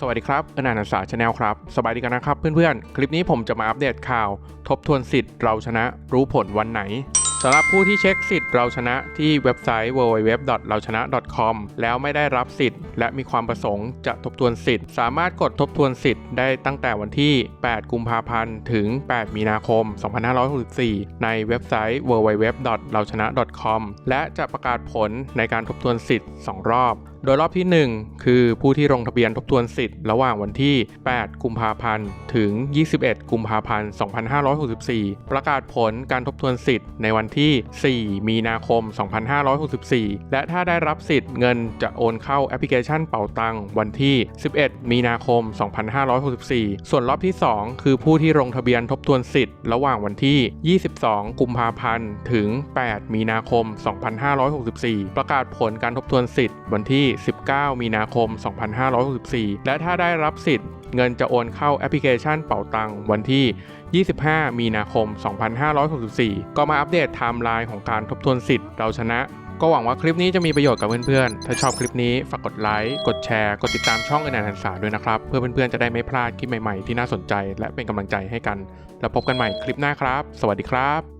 สวัสดีครับอนันต์ศาสตร์ชาแนลครับ สบายดีกันนะครับเพื่อนๆ คลิปนี้ผมจะมาอัปเดตข่าว ทบทวนสิทธิ์เราชนะรู้ผลวันไหนสำหรับผู้ที่เช็คสิทธิ์เราชนะที่เว็บไซต์ www เราชนะ com แล้วไม่ได้รับสิทธิ์ และมีความประสงค์จะทบทวนสิทธิ์ สามารถกดทบทวนสิทธิ์ได้ตั้งแต่วันที่ 8 กุมภาพันธ์ ถึง 8 มีนาคม 2564 ในเว็บไซต์ www เราชนะ com และจะประกาศผลในการทบทวนสิทธิ์ 2 รอบ โดยรอบที่ 1 คือผู้ที่ลงทะเบียนทบทวนสิทธิ์ระหว่างวันที่ 8 กุมภาพันธ์ ถึง 21 กุมภาพันธ์ 2564 ประกาศผลการทบทวนสิทธิ์ในวันที่ 4 มีนาคม 2564 และถ้าได้รับสิทธิ์เงินจะโอนเข้าแอปพลิเคชันเป่าตังวันที่ 11 มีนาคม 2564 ส่วนรอบที่ 2 คือผู้ที่ลงทะเบียนทบทวนสิทธิ์ระหว่างวันที่ 22 กุมภาพันธ์ ถึง 8 มีนาคม 2564 ประกาศผลการทบทวนสิทธิ์วันที่19 มีนาคม 2564 และถ้าได้รับสิทธิ์เงินจะโอนเข้าแอปพลิเคชันเป่าตังวันที่ 25 มีนาคม 2564 ก็มาอัปเดตไทม์ไลน์ของการทบทวนสิทธิ์เราชนะ ก็หวังว่าคลิปนี้จะมีประโยชน์กับเพื่อนๆ ถ้าชอบคลิปนี้ฝากกดไลค์ กดแชร์ กดติดตามช่องอนันต์หันษาด้วยนะครับ เพื่อเพื่อนๆ จะได้ไม่พลาดคลิปใหม่ๆ ที่น่าสนใจ และเป็นกำลังใจให้กัน แล้วพบกันใหม่คลิปหน้าครับ สวัสดีครับ